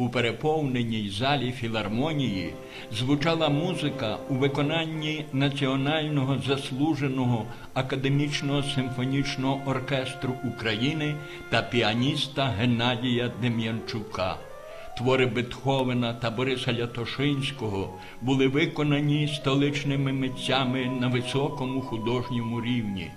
У переповненій залі філармонії звучала музика у виконанні національного заслуженого академічного симфонічного оркестру України та піаніста Геннадія Дем'янчука. Твори Бетховена та Бориса Лятошинського були виконані столичними митцями на високому художньому рівні.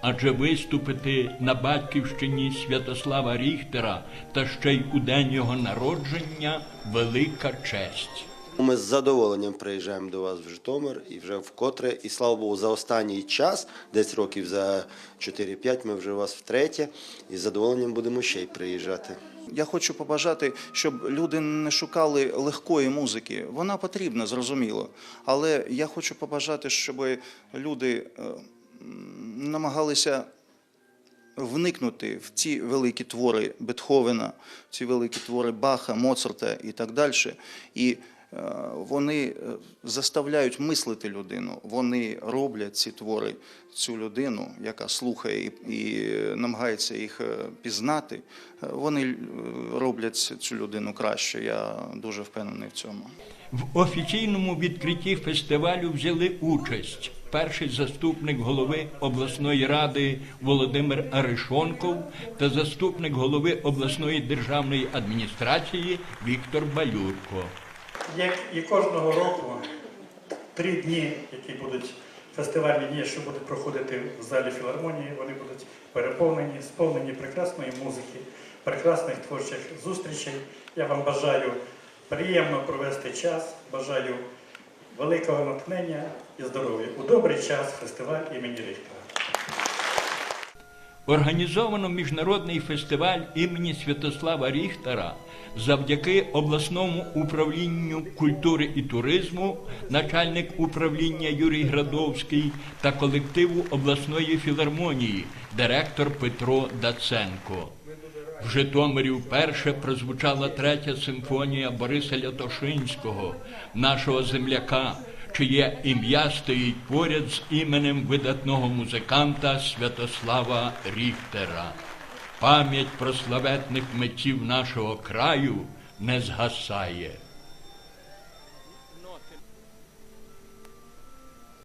Адже виступити на батьківщині Святослава Ріхтера та ще й у день його народження велика честь. Ми з задоволенням приїжджаємо до вас в Житомир і вже вкотре. І слава Богу, за останній час, десь років за 4-5, ми вже у вас втретє, і з задоволенням будемо ще й приїжджати. Я хочу побажати, щоб люди не шукали легкої музики. Вона потрібна, зрозуміло. Але я хочу побажати, щоб люди е, намагалися вникнути в ці великі твори Бетховена, в ці великі твори Баха, Моцарта і так далі. І е, вони е, заставляють мислити людину. Вони роблять ці твори, цю людину, яка слухає і, намагається їх е, пізнати. Вони роблять цю людину краще. Я дуже впевнений в цьому. В офіційному відкритті фестивалю взяли участь перший заступник голови обласної ради Володимир Аришонков та заступник голови обласної державної адміністрації Віктор Балюрко. Як і кожного року, три дні, які будуть фестивальні дні, що будуть проходити в залі філармонії, вони будуть переповнені, сповнені прекрасної музики, прекрасних творчих зустрічей. Я вам бажаю приємно провести час, бажаю великого натхнення і здоров'я. У добрий час фестиваль імені Ріхтера. Організовано міжнародний фестиваль імені Святослава Ріхтера завдяки обласному управлінню культури і туризму, начальник управління Юрій Градовський та колективу обласної філармонії, директор Петро Даценко. В Житомирі вперше прозвучала третя симфонія Бориса Лятошинського, нашого земляка, чиє ім'я стоїть поряд з іменем видатного музиканта Святослава Ріхтера. Пам'ять про славетних митців нашого краю не згасає.